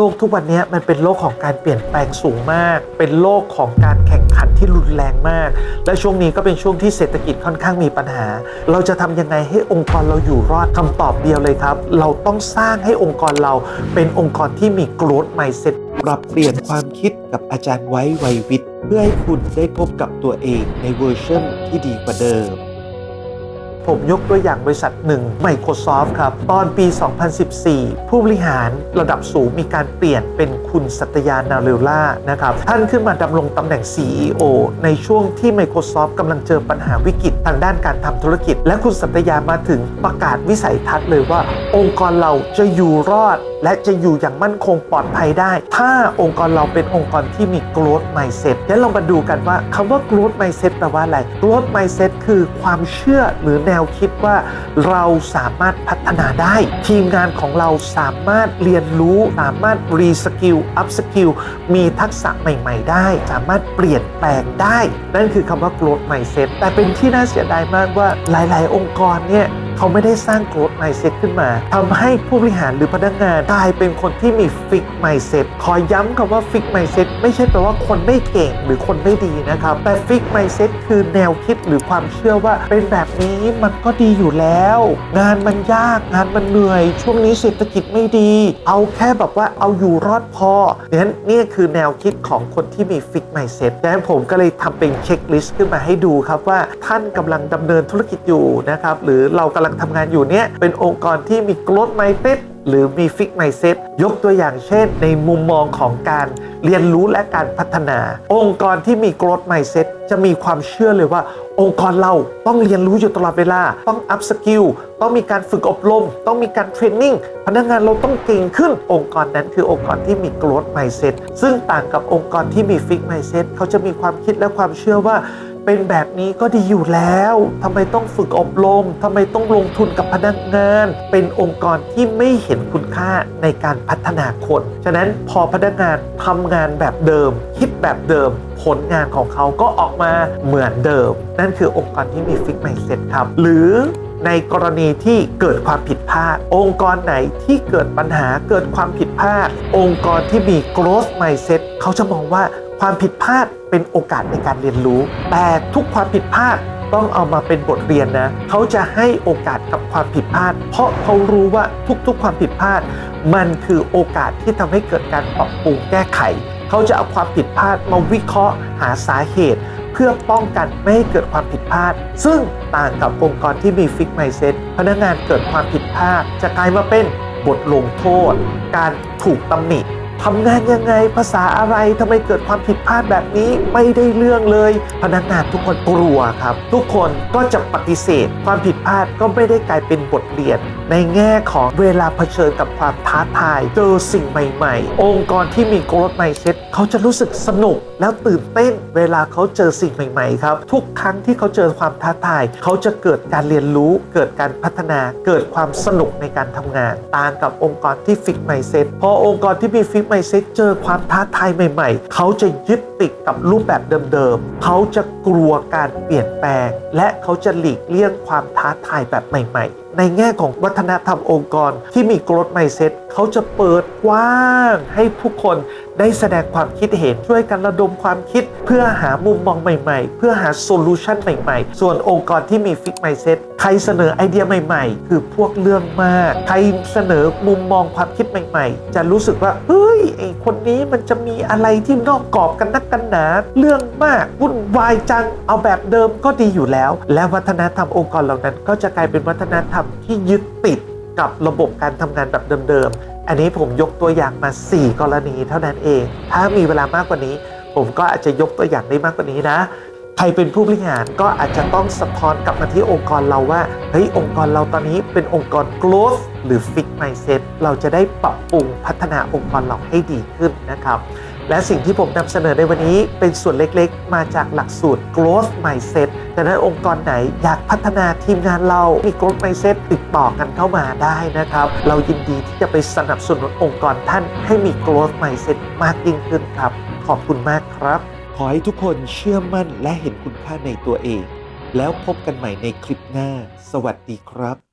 โลกทุกวันนี้มันเป็นโลกของการเปลี่ยนแปลงสูงมาก เป็นโลกของการแข่งขันที่รุนแรงมาก และช่วงนี้ก็เป็นช่วงที่เศรษฐกิจค่อนข้างมีปัญหา เราจะทำยังไงให้องค์กรเราอยู่รอดคำตอบเดียวเลยครับ เราต้องสร้างให้องค์กรเราเป็นองค์กรที่มี growth mindset ปรับเปลี่ยนความคิดกับอาจารย์ไว้ไววิทย์ เพื่อให้คุณได้พบกับตัวเองในเวอร์ชันที่ดีกว่าเดิม ผมยกตัวอย่างบริษัทหนึ่ง Microsoft ครับ ตอนปี 2014 ผู้บริหารระดับสูงมีการเปลี่ยนเป็นคุณสัตยานาเรลล่านะครับ ท่านขึ้นมาดำรงตำแหน่ง CEO ในช่วงที่ Microsoft กำลังเจอปัญหาวิกฤตทางด้านการทำธุรกิจ และคุณสัตยามาถึงประกาศวิสัยทัศน์เลยว่า องค์กรเราจะอยู่รอด และจะอยู่อย่างมั่นคงปลอดภัยได้ ถ้าองค์กรเราเป็นองค์กรที่มี growth mindset งั้นเรามาดูกันว่าคำว่า growth mindset แปลว่าอะไร growth mindset คือความเชื่อหรือแนวคิดว่าเราสามารถพัฒนาได้ ทีมงานของเราสามารถเรียนรู้สามารถรีสกิลอัพสกิลมีทักษะใหม่ ๆ ได้ สามารถเปลี่ยนแปลงได้ นั่นคือคำว่า growth mindset แต่เป็นที่น่าเสียดายมากว่าหลาย ๆ องค์กรเนี่ย เขาไม่ได้สร้าง growth mindset ขึ้นมาทำให้ผู้บริหารหรือพนักงานกลายเป็นคนที่มี fix mindset ขอย้ำคำว่า fix mindset ไม่ใช่แปลว่าคนไม่เก่งหรือคนไม่ดีนะครับ แต่ fix mindset คือแนวคิดหรือความเชื่อว่าเป็นแบบนี้มันก็ดีอยู่แล้ว งานมันยากงานมันเหนื่อย ช่วงนี้เศรษฐกิจไม่ดี เอาแค่แบบว่าเอาอยู่รอดพอนั้นนี่คือแนวคิดของคนที่มี fix mindset ดังนั้นผมก็เลยทำเป็นเช็คลิสต์ขึ้นมาให้ดูครับว่าท่านกำลังดำเนินธุรกิจอยู่นะครับหรือเรากำลังทำงานอยู่เนี่ยเป็นองค์กรที่มี growth mindset หรือมี fix mindset ยกตัวอย่างเช่น ในมุมมองของการเรียนรู้และการพัฒนา องค์กรที่มี growth mindset จะมีความเชื่อเลยว่า องค์กรเราต้องเรียนรู้อยู่ตลอดเวลา ต้อง up skill ต้องมีการฝึกอบรม ต้องมีการเทรนนิ่งพนักงานเราต้องเก่งขึ้น องค์กรนั้นคือองค์กรที่มี growth mindset ซึ่งต่างกับองค์กรที่มี fix mindset เขาจะมีความคิดและความเชื่อว่า เป็นแบบนี้ก็ดีอยู่แล้วทำไมต้องฝึกอบรมทำไมต้องลงทุนกับพนักงาน เป็นองค์กรที่ไม่เห็นคุณค่าในการพัฒนาคน ฉะนั้นพอพนักงานทำงานแบบเดิม คิดแบบเดิม ผลงานของเขาก็ออกมาเหมือนเดิม นั่นคือองค์กรที่มีฟิกไมเซ็ตครับ หรือ ในกรณีที่เกิดความผิดพลาด องค์กรไหนที่เกิดปัญหาเกิดความผิดพลาด องค์กรที่มี growth mindset เขาจะมองว่าความผิดพลาดเป็นโอกาสในการเรียนรู้ แต่ทุกความผิดพลาดต้องเอามาเป็นบทเรียนนะ เขาจะให้โอกาสกับความผิดพลาด เพราะเขารู้ว่าทุกๆ ความผิดพลาด มันคือโอกาสที่ทำให้เกิดการปรับปรุงแก้ไข เขาจะเอาความผิดพลาดมาวิเคราะห์หาสาเหตุ พื่อป้องกันไม่ให้เกิดความผิดพลาด ซึ่งต่างกับองค์กรที่มีฟิกไมเซ็ตพนักงานเกิดความผิดพลาด จะกลายมาเป็นบทลงโทษ การถูกตำหนิทำงานยังไงภาษาอะไรทำไมเกิดความผิดพลาดแบบนี้ไม่ได้เรื่องเลย พนักงานทุกคนกลัวครับ ทุกคนก็จะปฏิเสธ ความผิดพลาดก็ไม่ได้กลายเป็นบทเรียน ในแง่ของเวลาเผชิญกับความท้าทายเจอสิ่งใหม่ๆ องค์กรที่มี growth mindset เขาจะรู้สึกสนุกแล้วตื่นเต้นเวลาเขาเจอสิ่งใหม่ๆครับ ทุกครั้งที่เขาเจอความท้าทาย เขาจะเกิดการเรียนรู้ เกิดการพัฒนาเกิดความสนุกในการทำงาน ต่างกับองค์กรที่ฟิกไมเซ็ตพอองค์กรที่มีฟิกไมเซ็ตเจอความท้าทายใหม่ๆ เขาจะยึดติดกับรูปแบบเดิมๆ เขาจะกลัวการเปลี่ยนแปลง และเขาจะหลีกเลี่ยงความท้าทายแบบใหม่ ๆ ในแง่ของวัฒนธรรมองค์กรที่มี growth mindset เขาจะเปิดกว้างให้ผู้คนได้แสดงความคิดเห็นช่วยกันระดมความคิด เพื่อหามุมมองใหม่ๆ เพื่อหาโซลูชันใหม่ๆ ส่วนองค์กรที่มีฟิกไมเซ็ตใครเสนอไอเดียใหม่ๆ คือพวกเรื่องมาก ใครเสนอมุมมองความคิดใหม่ ๆ จะรู้สึกว่าเฮ้ยไอคนนี้มันจะมีอะไรที่นอกกรอบกันนักกันหนาเรื่องมากวุ่นวายจังเอาแบบเดิมก็ดีอยู่แล้ว และวัฒนธรรมองค์กรเหล่านั้นก็จะกลายเป็นวัฒนธรรมที่ยึดติดกับระบบการทำงานแบบเดิมๆ อันนี้ผมยกตัวอย่างมา 4 กรณีเท่านั้นเอง ถ้ามีเวลามากกว่านี้ ผมก็อาจจะยกตัวอย่างได้มากกว่านี้นะ ใครเป็นผู้บริหารก็อาจจะต้องสะท้อนกลับมาที่องค์กรเราว่า เฮ้ย องค์กรเราตอนนี้เป็นองค์กร growth หรือ fix mindset เราจะได้ปรับปรุงพัฒนาองค์กรเราให้ดีขึ้นนะครับ และสิ่งที่ผมนำเสนอในวันนี้เป็นส่วนเล็กๆ มาจากหลักสูตร growth mindset ดังนั้นองค์กรไหนอยากพัฒนาทีมงานเรามี growth mindset ติดต่อกันเข้ามาได้นะครับ เรายินดีที่จะไปสนับสนุนองค์กรท่านให้มี growth mindset มากยิ่งขึ้นครับ ขอบคุณมากครับ ขอให้ทุกคนเชื่อมั่นและเห็นคุณค่าในตัวเอง แล้วพบกันใหม่ในคลิปหน้า สวัสดีครับ